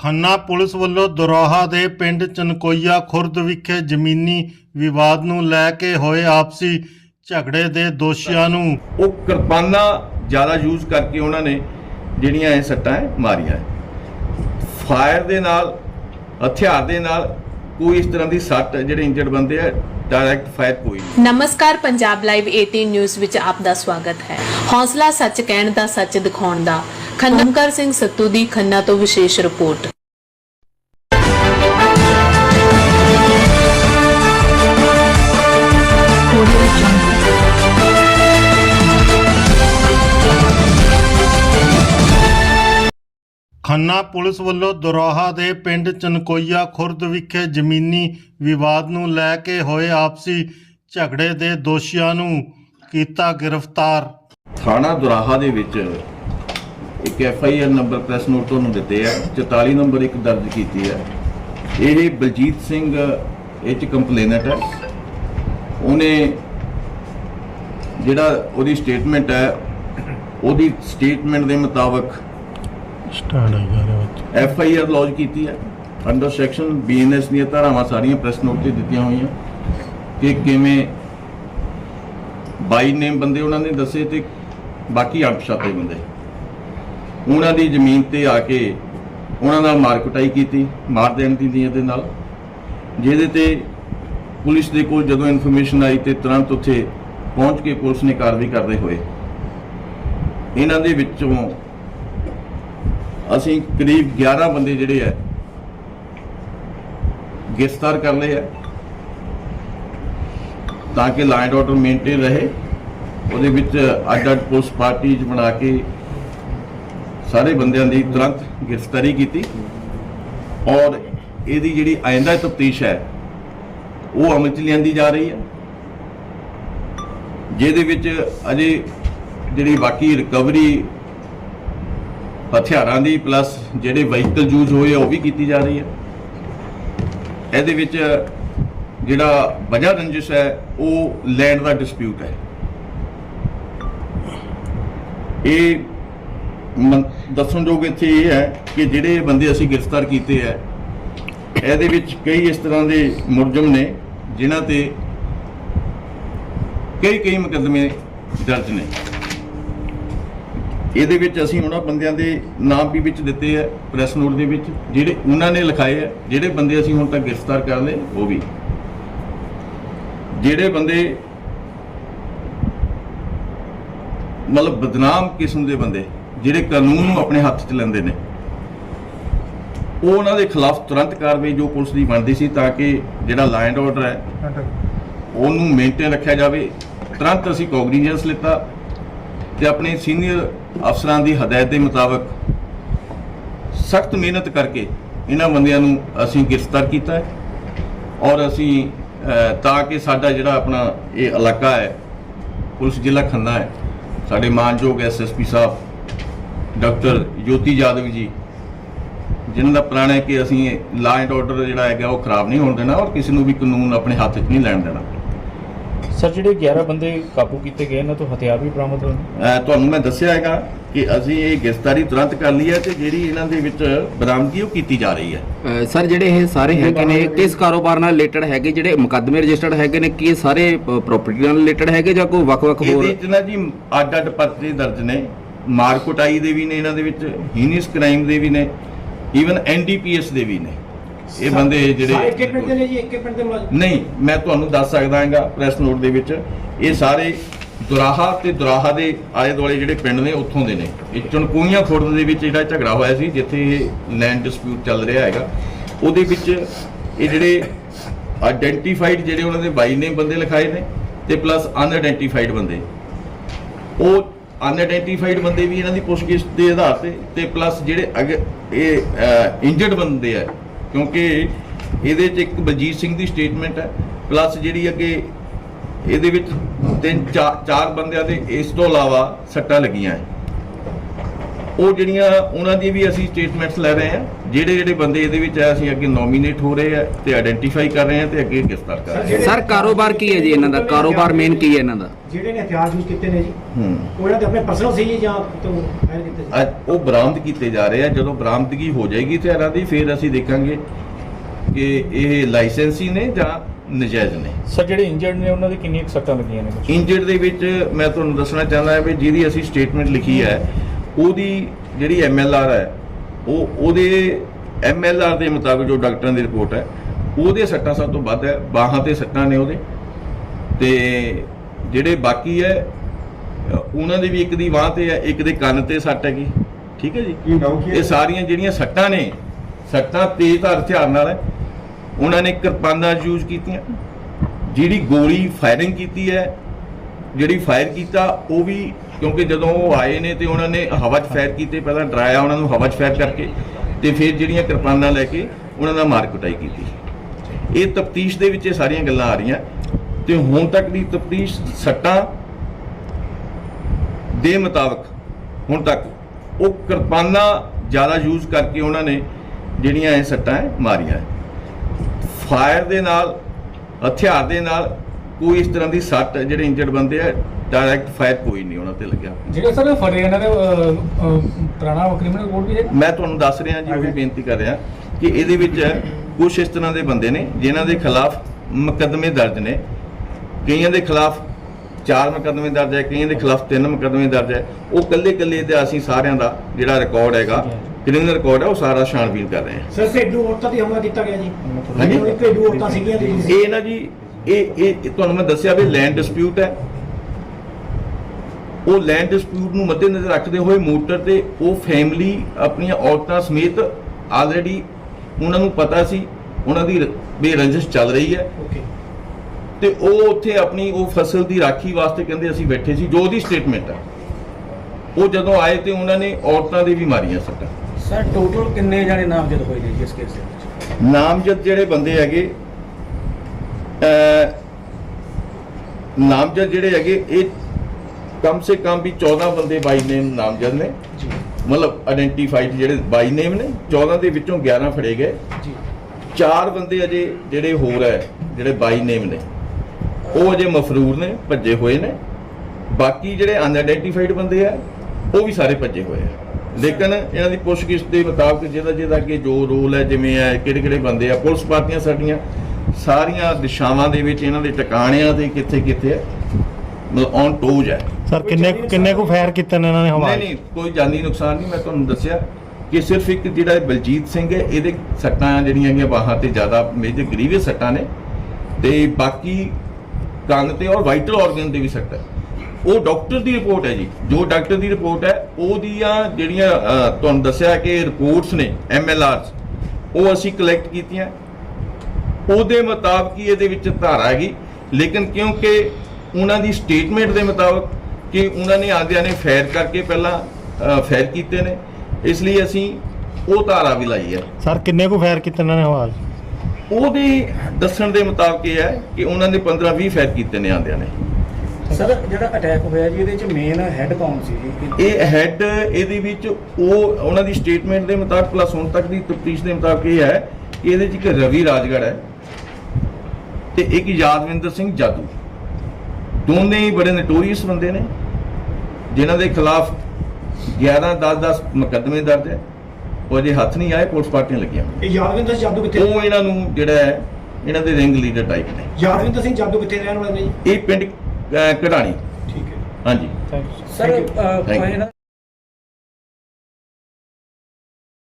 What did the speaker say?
Khanna police ਵੱਲੋਂ ਦੋਰਾਹਾ ਦੇ ਪਿੰਡ ਚਨਕੋਈਆ ਖੁਰਦ ਵਿਖੇ ਜ਼ਮੀਨੀ ਵਿਵਾਦ ਨੂੰ ਲੈ ਕੇ ਹੋਏ ਆਪਸੀ ਝਗੜੇ ਦੇ ਦੋਸ਼ੀਆਂ ਨੂੰ ਉਹ ਕਿਰਪਾਨਾਂ ਜ਼ਿਆਦਾ ਯੂਜ਼ ਕਰਕੇ ਉਹਨਾਂ ਨੇ ਜਿਹੜੀਆਂ ਇਹ ਸੱਟਾਂ ਹੈ ਮਾਰੀਆਂ ਹੈ। ਫਾਇਰ ਦੇ ਨਾਲ, ਹਥਿਆਰ ਦੇ ਨਾਲ ਕੋਈ ਇਸ ਤਰ੍ਹਾਂ ਦੀ ਸੱਟ ਜਿਹੜੇ ਇੰਜਰਡ ਬੰਦੇ ਆ ਡਾਇਰੈਕਟ ਫਾਇਰ ਕੋਈ ਨਮਸਕਾਰ, ਪੰਜਾਬ ਲਾਈਵ 18 ਨਿਊਜ਼ ਵਿੱਚ ਆਪ ਦਾ ਸਵਾਗਤ ਹੈ। ਹੌਸਲਾ ਸੱਚ ਕਹਿਣ ਦਾ, ਸੱਚ ਦਿਖਾਉਣ ਦਾ। ਖੰਡਮਕਰ ਸਿੰਘ ਸੱਤੂ ਦੀ ਖੰਨਾ ਤੋਂ ਵਿਸ਼ੇਸ਼ ਰਿਪੋਰਟ। ਖੰਨਾ ਪੁਲਿਸ ਵੱਲੋਂ ਦੁਰਾਹਾ ਦੇ ਪਿੰਡ ਚਨਕੋਈਆ ਖੁਰਦ ਵਿਖੇ ਜ਼ਮੀਨੀ ਵਿਵਾਦ ਨੂੰ ਲੈ ਕੇ ਹੋਏ ਆਪਸੀ ਝਗੜੇ ਦੇ ਦੋਸ਼ੀਆਂ ਨੂੰ ਕੀਤਾ ਗ੍ਰਿਫਤਾਰ। ਥਾਣਾ ਦੁਰਾਹਾ ਦੇ ਵਿੱਚ ਇੱਕ F I R number press note ਤੁਹਾਨੂੰ ਦਿੱਤੇ ਆ 44 ਨੰਬਰ ਇੱਕ ਦਰਜ ਕੀਤੀ ਹੈ ਇਹ ਬਲਜੀਤ ਸਿੰਘ, ਇਹ ਚ ਕੰਪਲੇਨਟ ਹੈ ਉਹਨੇ ਜਿਹੜਾ ਉਹਦੀ ਸਟੇਟਮੈਂਟ ਹੈ ਉਹਦੀ ਸਟੇਟਮੈਂਟ ਦੇ ਮੁਤਾਬਕ ਸਟਾਰਟ ਹੋ ਗਿਆ ਵਿੱਚ। ਐਫ ਆਈ ਆਰ ਲੌਂਚ ਕੀਤੀ ਹੈ। ਅੰਡਰ ਸੈਕਸ਼ਨ ਬੀਐਨਐਸ ਦੀਆਂ ਧਾਰਾਵਾਂ ਸਾਰੀਆਂ ਪ੍ਰੈਸ ਨੋਟ ਤੇ ਦਿੱਤੀਆਂ ਹੋਈਆਂ। ਕਿ ਕਿਵੇਂ ਬਾਈ ਨੇਮ ਬੰਦੇ ਉਹਨਾਂ ਨੇ ਦੱਸੇ ਤੇ ਬਾਕੀ ਅਣਪਛਾਤੇ ਬੰਦੇ। ਉਹਨਾਂ ਦੀ ਜ਼ਮੀਨ ਤੇ ਆ ਕੇ ਉਹਨਾਂ ਨਾਲ ਮਾਰਕਟਾਈ ਕੀਤੀ, ਮਾਰ ਦੇਣ ਦੀ ਨੀਅਤ ਦੇ ਨਾਲ। ਜਿਹਦੇ ਤੇ ਪੁਲਿਸ ਦੇ ਕੋਲ ਜਦੋਂ ਇਨਫੋਰਮੇਸ਼ਨ ਆਈ ਤੇ ਤੁਰੰਤ ਉੱਥੇ ਪਹੁੰਚ ਕੇ ਪੁਲਿਸ ਨੇ ਕਾਰਵਾਈ ਕਰਦੇ ਹੋਏ। ਇਹਨਾਂ ਦੇ ਵਿੱਚੋਂ ਅਸੀਂ ਕਰੀਬ 11 ਬੰਦੇ ਜਿਹੜੇ ਆ, ਗ੍ਰਿਫਤਾਰ ਕਰ ਲਏ ਆ ਤਾਂ ਕਿ ਲਾਅ ਐਂਡ ਆਰਡਰ ਮੇਨਟੇਨ ਰਹੇ। ਉਹਦੇ ਵਿੱਚ ਅੱਡ ਅੱਡ ਪੁਲਿਸ ਪਾਰਟੀਜ਼ ਬਣਾ ਕੇ ਸਾਰੇ ਬੰਦਿਆਂ ਦੀ ਤੁਰੰਤ ਗ੍ਰਿਫਤਾਰੀ ਕੀਤੀ। ਔਰ ਇਹਦੀ ਜਿਹੜੀ ਆਇੰਦਾ ਤਫਤੀਸ਼ ਹੈ, ਉਹ ਅਮਲ ਚ ਲਿਆਂਦੀ ਜਾ ਰਹੀ ਹੈ। ਜਿਹਦੇ ਵਿੱਚ ਅਜੇ ਜਿਹੜੀ ਬਾਕੀ ਰਿਕਵਰੀ ਹਥਿਆਰਾਂ ਦੀ ਪਲੱਸ ਜਿਹੜੇ ਵਹੀਕਲ ਯੂਜ਼ ਹੋਏ ਆ, ਉਹ ਵੀ ਕੀਤੀ ਜਾ ਰਹੀ ਹੈ। ਇਹਦੇ ਵਿੱਚ ਜਿਹੜਾ ਵਜ੍ਹਾ ਰੰਜਿਸ਼ ਹੈ, ਉਹ ਲੈਂਡ ਦਾ ਡਿਸਪਿਊਟ ਹੈ। ਇਹ ਮਨ- ਦੱਸਣਯੋਗ ਇੱਥੇ ਇਹ ਹੈ ਕਿ ਜਿਹੜੇ ਬੰਦੇ ਅਸੀਂ ਗ੍ਰਿਫਤਾਰ ਕੀਤੇ ਹੈ, ਇਹਦੇ ਵਿੱਚ ਕਈ ਇਸ ਤਰ੍ਹਾਂ ਦੇ ਮੁਲਜ਼ਮ ਨੇ, ਜਿਨ੍ਹਾਂ ਤੇ ਕਈ ਕਈ ਮੁਕੱਦਮੇ ਦਰਜ ਨੇ। ਇਹਦੇ ਵਿੱਚ ਅਸੀਂ ਉਹਨਾਂ ਬੰਦਿਆਂ ਦੇ ਨਾਮ ਵੀ ਵਿੱਚ ਦਿੱਤੇ ਆ ਪ੍ਰੈਸ ਨੋਟ ਦੇ ਵਿੱਚ ਜਿਹੜੇ ਉਹਨਾਂ ਨੇ ਲਿਖਾਏ ਆ ਜਿਹੜੇ ਬੰਦੇ ਅਸੀਂ ਹੁਣ ਤੱਕ ਗ੍ਰਿਫਤਾਰ ਕਰ ਲਏ ਉਹ ਵੀ। ਜਿਹੜੇ ਬੰਦੇ ਮਤਲਬ ਬਦਨਾਮ ਕਿਸਮ ਦੇ ਬੰਦੇ ਜਿਹੜੇ ਕਾਨੂੰਨ ਨੂੰ ਆਪਣੇ ਹੱਥ 'ਚ ਲੈਂਦੇ ਨੇ ਉਹ ਉਹਨਾਂ ਦੇ ਖਿਲਾਫ ਤੁਰੰਤ ਕਾਰਵਾਈ ਜੋ ਪੁਲਿਸ ਦੀ ਬਣਦੀ ਸੀ ਤਾਂ ਕਿ ਜਿਹੜਾ ਐਂਡ ਆਰਡਰ ਹੈ ਉਹਨੂੰ ਮੇਨਟੇਨ ਰੱਖਿਆ ਜਾਵੇ। ਤੁਰੰਤ ਅਸੀਂ ਕੋਗਨੀਜੈਂਸ ਲਿੱਤਾ ਤੇ ਆਪਣੇ ਸੀਨੀਅਰ ਅਫਸਰਾਂ ਦੀ ਹਦਾਇਤ ਦੇ ਮੁਤਾਬਕ ਸਖਤ ਮਿਹਨਤ ਕਰਕੇ ਇਹਨਾਂ ਬੰਦਿਆਂ ਨੂੰ ਅਸੀਂ ਗ੍ਰਿਫਤਾਰ ਕੀਤਾ ਹੈ ਔਰ ਅਸੀਂ ਤਾਂ ਕਿ ਸਾਡਾ ਜਿਹੜਾ ਆਪਣਾ ਇਹ ਇਲਾਕਾ ਹੈ, ਪੁਲਿਸ ਜ਼ਿਲ੍ਹਾ ਖੰਨਾ ਹੈ, ਸਾਡੇ ਮਾਨਯੋਗ ਐਸਐਸਪੀ ਸਾਹਿਬ, ਡਾਕਟਰ ਜੋਤੀ ਯਾਦਵ ਜੀ, ਜਿਨ੍ਹਾਂ ਦਾ ਪ੍ਰਣ ਹੈ ਕਿ ਅਸੀਂ ਲਾ ਐਂਡ ਆਰਡਰ ਜਿਹੜਾ ਹੈਗਾ ਉਹ ਖਰਾਬ ਨਹੀਂ ਹੋਣ ਦੇਣਾ ਔਰ ਕਿਸੇ ਨੂੰ ਵੀ ਕਾਨੂੰਨ ਆਪਣੇ ਹੱਥ 'ਚ ਨਹੀਂ ਲੈਣ ਦੇਣਾ। ਸਰ ਜਿਹੜੇ 11 ਬੰਦੇ ਕਾਬੂ ਕੀਤੇ ਗਏ ਇਹਨਾਂ ਤੋਂ ਹਥਿਆਰ ਵੀ ਬਰਾਮਦ ਹੋਏ ਨੇ। ਅਹ ਤੁਹਾਨੂੰ ਮੈਂ ਦੱਸਿਆ ਹੈਗਾ ਕਿ ਅਸੀਂ ਇਹ ਗ੍ਰਿਫਤਾਰੀ ਤੁਰੰਤ ਕਰ ਲਈ ਹੈ ਤੇ ਜਿਹੜੀ ਇਹਨਾਂ ਦੇ ਵਿੱਚ ਬਰਾਮਦਗੀ ਉਹ ਕੀਤੀ ਜਾ ਰਹੀ ਹੈ। ਸਰ ਜਿਹੜੇ ਇਹ ਸਾਰੇ ਹੈਗੇ ਨੇ ਕਿਸ ਕਾਰੋਬਾਰ ਨਾਲ ਰਿਲੇਟਡ ਹੈਗੇ ਜਿਹੜੇ ਮੁਕੱਦਮੇ ਰਜਿਸਟਰਡ ਹੈਗੇ ਨੇ ਕੀ ਇਹ ਸਾਰੇ ਪ੍ਰਾਪਰਟੀ ਨਾਲ ਰਿਲੇਟਡ ਹੈਗੇ ਜਾਂ ਕੋਈ ਵੱਖ-ਵੱਖ ਹੋਰ? ਇਹਦੇ ਚ ਨਾ ਜੀ ਅੱਡ ਅੱਡ ਪਰਚੇ ਦਰਜ ਨੇ। ਮਾਰਕੁਟਾਈ ਦੇ ਵੀ ਨੇ ਇਹਨਾਂ ਦੇ ਵਿੱਚ ਹੀਨਿਸ ਕ੍ਰਾਈਮ ਦੇ ਵੀ ਨੇ। ਈਵਨ ਐਨਡੀਪੀਐਸ ਦੇ ਵੀ ਨੇ। ਇਹ ਬੰਦੇ ਜਿਹੜੇ ਇੱਕੇ ਪਿੰਡ ਦੇ ਨੇ ਜੀ ਇੱਕੇ ਪਿੰਡ ਦੇ ਮੁਲਾਜ਼ਮ? ਨਹੀਂ ਮੈਂ ਤੁਹਾਨੂੰ ਦੱਸ ਸਕਦਾ ਹਾਂਗਾ ਪ੍ਰੈਸ ਨੋਟ ਦੇ ਵਿੱਚ ਇਹ ਸਾਰੇ ਦੁਰਾਹਾ ਤੇ ਦੁਰਾਹਾ ਦੇ ਆਲੇ ਦੁਆਲੇ ਜਿਹੜੇ ਪਿੰਡ ਨੇ ਉੱਥੋਂ ਦੇ ਨੇ। ਇਹ ਚਣਕੂਈਆਂ ਖੁਰਦ ਦੇ ਵਿੱਚ ਜਿਹੜਾ ਝਗੜਾ ਹੋਇਆ ਸੀ ਜਿੱਥੇ ਇਹ ਲੈਂਡ ਡਿਸਪਿਊਟ ਚੱਲ ਰਿਹਾ ਹੈਗਾ ਉਹਦੇ ਵਿੱਚ ਇਹ ਜਿਹੜੇ ਆਇਡੈਂਟੀਫਾਈਡ ਜਿਹੜੇ ਉਹਨਾਂ ਦੇ ਬਾਈ ਨੇ ਬੰਦੇ ਲਿਖਾਏ ਨੇ ਤੇ ਪਲੱਸ ਅਨਆਇਡੈਂਟੀਫਾਈਡ ਬੰਦੇ। ਉਹ ਅਨਆਇਡੈਂਟੀਫਾਈਡ ਬੰਦੇ ਵੀ ਇਹਨਾਂ ਦੀ ਪੁੱਛਗਿੱਛ ਦੇ ਆਧਾਰ ਤੇ ਤੇ ਪਲੱਸ ਜਿਹੜੇ ਅਗ- ਇਹ ਇੰਜਰਡ ਬੰਦੇ ਆ ਕਿਉਂਕਿ ਇਹਦੇ ਚ ਇੱਕ ਬਲਜੀਤ ਸਿੰਘ ਦੀ ਸਟੇਟਮੈਂਟ ਹੈ ਪਲੱਸ ਜਿਹੜੀ ਅੱਗੇ ਇਹਦੇ ਵਿੱਚ ਤਿੰਨ, ਚਾਰ ਚਾਰ ਬੰਦਿਆਂ ਦੇ ਇਸ ਤੋਂ ਇਲਾਵਾ ਸੱਟਾਂ ਲੱਗੀਆਂ ਹੈ। ਉਹ ਜਿਹੜੀਆਂ ਉਹਨਾਂ ਦੀ ਵੀ ਅਸੀਂ ਸਟੇਟਮੈਂਟਸ ਲੈ ਰਹੇ ਹਾਂ ਜਿਹੜੇ ਜਿਹੜੇ ਬੰਦੇ ਇਹਦੇ ਵਿੱਚ ਆ ਅਸੀਂ ਅੱਗੇ ਨੋਮੀਨੇਟ ਹੋ ਰਹੇ ਆ ਤੇ ਆਇਡੈਂਟੀਫਾਈ ਕਰ ਰਹੇ ਆ ਤੇ ਅੱਗੇ ਗ੍ਰਿਫਤਾਰ ਕਰ ਰਹੇ ਸਰ ਕਾਰੋਬਾਰ ਕੀ ਹੈ ਜੀ ਇਹਨਾਂ ਦਾ? ਕਾਰੋਬਾਰ ਮੇਨ ਕੀ ਹੈ ਇਹਨਾਂ ਦਾ? ਜਿਹੜੇ ਨੇ ਹਥਿਆਰ ਯੂਜ਼ ਕੀਤੇ ਨੇ ਜੀ ਹਾਂ। ਹੂੰ ਉਹ ਇਹਨਾਂ ਦੇ ਆਪਣੇ ਪਰਸਨਲ ਸੀ ਜੀ ਤੋਂ ਫਾਇਰ ਕੀਤੇ ਸੀ ਉਹ ਬਰਾਮਦ ਕੀਤੇ ਜਾ ਰਹੇ ਆ ਜਦੋਂ ਬਰਾਮਦਗੀ ਹੋ ਜਾਏਗੀ ਹਥਿਆਰਾਂ ਦੀ ਫਿਰ ਅਸੀਂ ਦੇਖਾਂਗੇ ਕਿ ਇਹ ਲਾਇਸੈਂਸੀ ਨੇ ਜਾਂ ਨਜਾਇਜ਼ ਨੇ। ਸਰ ਜਿਹੜੇ ਇੰਜਰਡ ਨੇ ਉਹਨਾਂ ਦੀ ਕਿੰਨੀਆਂ ਸੱਟਾਂ ਲੱਗੀਆਂ ਨੇ? ਇੰਜਰਡ ਦੇ ਵਿੱਚ ਮੈਂ ਤੁਹਾਨੂੰ ਦੱਸਣਾ ਚਾਹੁੰਦਾ ਹਾਂ ਵੀ ਜਿਹਦੀ ਅਸੀਂ ਸਟੇਟਮੈਂਟ ਲਿਖੀ ਹੈ ਉਹਦੀ ਜਿਹੜੀ ਐਮਐਲਆਰ ਹੈ ਉਹ ਉਹਦੇ ਐਮਐਲਆਰ ਦੇ ਮੁਤਾਬਕ ਜੋ ਡਾਕਟਰਾਂ ਦੀ ਰਿਪੋਰਟ ਹੈ ਉਹਦੇ ਸੱਟਾਂ ਸਭ ਤੋਂ ਵੱਧ ਹੈ ਬਾਹਾਂ ਤੇ ਸੱਟਾਂ ਨੇ ਉਹਦੇ। ਤੇ ਜਿਹੜੇ ਬਾਕੀ ਹੈ ਉਹਨਾਂ ਦੇ ਵੀ ਇੱਕ ਦੀ ਬਾਹ ਤੇ ਹੈ ਇੱਕ ਦੇ ਕੰਨ ਤੇ ਸੱਟ ਹੈਗੀ। ਠੀਕ ਹੈ ਜੀ? ਇਹ ਸਾਰੀਆਂ ਜਿਹੜੀਆਂ ਸੱਟਾਂ ਨੇ ਸੱਟਾਂ ਤੇਜ਼ ਧਾਰ ਹਥਿਆਰ ਨਾਲ ਹੈ। ਉਹਨਾਂ ਨੇ ਕਿਰਪਾਨਾਂ ਯੂਜ਼ ਕੀਤੀਆਂ। ਜਿਹੜੀ ਗੋਲੀ ਫਾਇਰਿੰਗ ਕੀਤੀ ਹੈ ਜਿਹੜੀ ਫਾਇਰ ਕੀਤਾ, ਉਹ ਵੀ ਕਿਉਂਕਿ ਜਦੋਂ ਉਹ ਆਏ ਨੇ ਤੇ ਉਹਨਾਂ ਨੇ ਹਵਾ 'ਚ ਫਾਇਰ ਕੀਤੇ, ਪਹਿਲਾਂ ਡਰਾਇਆ ਉਹਨਾਂ ਨੂੰ ਹਵਾ 'ਚ ਫਾਇਰ ਕਰਕੇ ਤੇ ਫਿਰ ਜਿਹੜੀਆਂ ਕਿਰਪਾਨਾਂ ਲੈ ਕੇ ਉਹਨਾਂ ਦਾ ਮਾਰ ਕੁਟਾਈ ਕੀਤੀ। ਇਹ ਤਫਤੀਸ਼ ਦੇ ਵਿੱਚ ਇਹ ਸਾਰੀਆਂ ਗੱਲਾਂ ਆ ਰਹੀਆਂ ਤੇ ਹੁਣ ਤੱਕ ਦੀ ਤਫਤੀਸ਼ ਸੱਟਾਂ ਦੇ ਮੁਤਾਬਕ ਹੁਣ ਤੱਕ ਉਹ ਕਿਰਪਾਨਾਂ ਜ਼ਿਆਦਾ ਯੂਜ਼ ਕਰਕੇ ਉਹਨਾਂ ਨੇ ਜਿਹੜੀਆਂ ਇਹ ਸੱਟਾਂ ਮਾਰੀਆਂ। ਫਾਇਰ ਦੇ ਨਾਲ, ਹਥਿਆਰ ਦੇ ਨਾਲ ਕੋਈ ਇਸ ਤਰ੍ਹਾਂ ਦੀ ਸੱਟ ਜਿਹੜੇ ਇੰਜਰਡ ਬੰਦੇ ਆ ਡਾਇਰੈਕਟ ਫਾਇਰ ਕੋਈ ਨਹੀਂ ਉਹਨਾਂ ਤੇ ਲੱਗਿਆ। ਜਿਹੜੇ ਸਰ ਫੜੇ ਇਹਨਾਂ ਦੇ ਪੁਰਾਣਾ ਕ੍ਰਿਮੀਨਲ ਕੋਡ ਵੀ ਹੈ? ਮੈਂ ਤੁਹਾਨੂੰ ਦੱਸ ਰਿਹਾ ਜੀ ਉਹ ਵੀ ਬੇਨਤੀ ਕਰ ਰਿਹਾ ਕਿ ਇਹਦੇ ਵਿੱਚ ਕੁਝ ਇਸ ਤਰ੍ਹਾਂ ਦੇ ਬੰਦੇ ਨੇ ਜਿਨ੍ਹਾਂ ਦੇ ਖਿਲਾਫ ਮੁਕੱਦਮੇ ਦਰਜ ਨੇ। ਕਈਆਂ ਦੇ ਖਿਲਾਫ ਚਾਰ ਮੁਕੱਦਮੇ ਦਰਜ ਹੈ ਕਈਆਂ ਦੇ ਖਿਲਾਫ ਤਿੰਨ ਮੁਕੱਦਮੇ ਦਰਜ ਹੈ। ਉਹ ਕੱਲੇ ਕੱਲੇ ਤੇ ਅਸੀਂ ਸਾਰਿਆਂ ਦਾ ਜਿਹੜਾ ਰਿਕਾਰਡ ਹੈਗਾ ਕ੍ਰਿਮੀਨਲ ਰਿਕਾਰਡ ਹੈ ਉਹ ਸਾਰਾ ਛਾਣਬੀਨ ਕਰ ਰਹੇ ਹਾਂ। ਸਰ ਘਰੇਲੂ ਔਰਤਾਂ ਤੇ ਹਮਲਾ ਕੀਤਾ ਗਿਆ ਜੀ। ਹਾਂਜੀ। ਘਰੇਲੂ ਔਰਤਾਂ ਸੀਗੀਆਂ ਜੀ ਇਹ ਨਾ ਜੀ ਇਹ ਇਹ ਤੁਹਾਨੂੰ ਮੈਂ ਦੱਸਿਆ ਵੀ ਲੈਂਡ ਡਿਸਪਿਊਟ ਹੈ। ਉਹ ਲੈਂਡ ਡਿਸਪਿਊਟ ਨੂੰ ਮੱਦੇਨਜ਼ਰ ਰੱਖਦੇ ਹੋਏ ਮੋਟਰ ਤੇ ਉਹ ਫੈਮਿਲੀ ਆਪਣੀਆਂ ਔਰਤਾਂ ਸਮੇਤ ਆਲਰੇਡੀ ਉਹਨਾਂ ਨੂੰ ਪਤਾ ਸੀ ਉਹਨਾਂ ਦੀ ਰ- ਵੀ ਰੰਜਿਸ਼ ਚੱਲ ਰਹੀ ਹੈ। ਓਕੇ ਤੇ ਉਹ ਉੱਥੇ ਆਪਣੀ ਉਹ ਫਸਲ ਦੀ ਰਾਖੀ ਵਾਸਤੇ ਕਹਿੰਦੇ ਅਸੀਂ ਬੈਠੇ ਸੀ ਜੋ ਉਹਦੀ ਸਟੇਟਮੈਂਟ ਹੈ। ਉਹ ਜਦੋਂ ਆਏ ਤੇ ਉਹਨਾਂ ਨੇ ਔਰਤਾਂ ਦੀ ਵੀ ਮਾਰੀਆਂ ਸੱਟਾਂ। ਸਰ ਟੋਟਲ ਕਿੰਨੇ ਜਾਣੇ ਨਾਮਜ਼ਦ ਹੋਏ ਨੇ ਜੀ ਇਸ ਕੇਸ ਦੇ ਵਿੱਚ? ਨਾਮਜ਼ਦ ਜਿਹੜੇ ਬੰਦੇ ਹੈਗੇ ਨਾਮਜ਼ਦ ਜਿਹੜੇ ਹੈਗੇ ਇਹ ਕਮ ਸੇ ਕਮ ਵੀ 14 ਬੰਦੇ ਬਾਈ ਨੇਮ ਨਾਮਜ਼ਦ ਨੇ। ਜੀ। ਮਤਲਬ ਆਇਡੈਂਟੀਫਾਈਡ ਜਿਹੜੇ ਬਾਈ ਨੇਮ ਨੇ 14 ਦੇ ਵਿੱਚੋਂ 11 ਫੜੇ ਗਏ। ਜੀ। ਚਾਰ ਬੰਦੇ ਅਜੇ ਜਿਹੜੇ ਹੋਰ ਹੈ ਜਿਹੜੇ ਬਾਈ ਨੇਮ ਨੇ ਉਹ ਅਜੇ ਮਫਰੂਰ ਨੇ ਭੱਜੇ ਹੋਏ ਨੇ। ਬਾਕੀ ਜਿਹੜੇ ਅਨਆਇਡੈਂਟੀਫਾਈਡ ਬੰਦੇ ਆ ਉਹ ਵੀ ਸਾਰੇ ਭੱਜੇ ਹੋਏ ਆ। ਲੇਕਿਨ ਇਹਨਾਂ ਦੀ ਪੁੱਛਗਿੱਛ ਦੇ ਮੁਤਾਬਕ ਜਿਹਦਾ ਜਿਹਦਾ ਕਿ ਜੋ ਰੋਲ ਹੈ ਜਿਵੇਂ ਹੈ ਕਿਹੜੇ ਕਿਹੜੇ ਬੰਦੇ ਆ ਪੁਲਿਸ ਪਾਰਟੀਆਂ ਸਾਡੀਆਂ ਸਾਰੀਆਂ ਦਿਸ਼ਾਵਾਂ ਦੇ ਵਿੱਚ ਇਹਨਾਂ ਦੇ ਟਿਕਾਣਿਆਂ ਤੇ ਕਿੱਥੇ ਕਿੱਥੇ ਹੈ ਮਤਲਬ ਔਨ ਟੋਜ ਹੈ ਸਰ ਕਿੰਨੇ ਕਿੰਨੇ ਕੁ ਫਾਇਰ ਕੀਤੇ ਨੇ ਇਹਨਾਂ ਨੇ ਹਵਾ ਨਹੀਂ ਨਹੀਂ ਕੋਈ ਜਾਨੀ ਨੁਕਸਾਨ ਨਹੀਂ ਮੈਂ ਤੁਹਾਨੂੰ ਦੱਸਿਆ ਕਿ ਸਿਰਫ ਇੱਕ ਜਿਹੜਾ ਬਲਜੀਤ ਸਿੰਘ ਹੈ ਇਹਦੇ ਸੱਟਾਂ ਜਿਹੜੀਆਂ ਹੈਗੀਆਂ ਬਾਹਾਂ ਤੇ ਜ਼ਿਆਦਾ ਮੇਜਰ ਗਰੀਵੀਅਸ ਸੱਟਾਂ ਨੇ ਤੇ ਬਾਕੀ ਕੰਨ ਤੇ ਔਰ ਵਾਈਟਲ ਆਰਗਨ ਦੇ ਵੀ ਸੱਟ ਹੈ। ਉਹ ਡਾਕਟਰ ਦੀ ਰਿਪੋਰਟ ਹੈ ਜੀ। ਜੋ ਡਾਕਟਰ ਦੀ ਰਿਪੋਰਟ ਹੈ ਉਹਦੀਆਂ ਜਿਹੜੀਆਂ ਤੁਹਾਨੂੰ ਦੱਸਿਆ ਕਿ ਰਿਪੋਰਟਸ ਨੇ ਐਮਐਲਆਰਸ ਉਹ ਅਸੀਂ ਕਲੈਕਟ ਕੀਤੀਆਂ। ਉਹਦੇ ਮੁਤਾਬਕ ਹੀ ਇਹਦੇ ਵਿੱਚ ਧਾਰਾ ਹੈਗੀ। ਲੇਕਿਨ ਕਿਉਂਕਿ ਉਹਨਾਂ ਦੀ ਸਟੇਟਮੈਂਟ ਦੇ ਮੁਤਾਬਕ ਕਿ ਉਹਨਾਂ ਨੇ ਆਂਦਿਆਂ ਨੇ ਫਾਇਰ ਕਰਕੇ ਪਹਿਲਾਂ ਫਾਇਰ ਕੀਤੇ ਨੇ। ਇਸ ਲਈ ਅਸੀਂ ਉਹ ਧਾਰਾ ਵੀ ਲਾਈ ਹੈ। ਸਰ ਕਿੰਨੇ ਕੁ ਫਾਇਰ ਕੀਤੇ ਇਹਨਾਂ ਨੇ ਹਵਾ 'ਚ? ਉਹਦੇ ਦੱਸਣ ਦੇ ਮੁਤਾਬਕ ਇਹ ਹੈ ਕਿ ਉਹਨਾਂ ਨੇ 15 20 ਫਾਇਰ ਕੀਤੇ ਨੇ ਆਂਦਿਆਂ ਨੇ। ਸਰ ਜਿਹੜਾ ਅਟੈਕ ਹੋਇਆ ਜੀ ਇਹਦੇ ਵਿੱਚ ਮੇਨ ਹੈੱਡ ਕੌਣ ਸੀ ਜੀ? ਇਹ ਹੈੱਡ ਇਹਦੇ ਵਿੱਚ ਉਹ ਉਹਨਾਂ ਦੀ ਸਟੇਟਮੈਂਟ ਦੇ ਮੁਤਾਬਕ ਪਲੱਸ ਹੁਣ ਤੱਕ ਦੀ ਤਫਤੀਸ਼ ਦੇ ਮੁਤਾਬਕ ਇਹ ਹੈ ਕਿ ਇਹਦੇ ਚ ਇੱਕ ਰਵੀ ਰਾਜਗੜ ਹੈ। ਤੇ ਇੱਕ ਯਾਦਵਿੰਦਰ ਸਿੰਘ ਜਾਦੂ। ਦੋਨੇ ਹੀ ਬੜੇ ਨਟੋਰੀਅਸ ਬੰਦੇ ਨੇ ਜਿਨ੍ਹਾਂ ਦੇ ਖਿਲਾਫ 11 10 10 ਮੁਕੱਦਮੇ ਦਰਜ ਹੈ ਉਹ ਅਜੇ ਹੱਥ ਨਹੀਂ ਆਏ ਪੁਲਿਸ ਪਾਰਟੀਆਂ ਲੱਗੀਆਂ ਇਹ ਯਾਦਵਿੰਦਰ ਸਿੰਘ ਜਾਦੂ ਕਿੱਥੇ? ਉਹ ਇਹਨਾਂ ਨੂੰ ਜਿਹੜਾ ਹੈ ਇਹਨਾਂ ਦੇ ਰਿੰਗ ਲੀਡਰ ਟਾਈਪ ਨੇ। ਯਾਦਵਿੰਦਰ ਸਿੰਘ ਜਾਦੂ ਕਿੱਥੇ ਰਹਿਣ ਵਾਲੇ ਨੇ ਜੀ? ਇਹ ਪਿੰਡ ਕਢਾਣੀ ਠੀਕ ਹੈ ਹਾਂਜੀ। Thank you sir. ਇਹਨਾਂ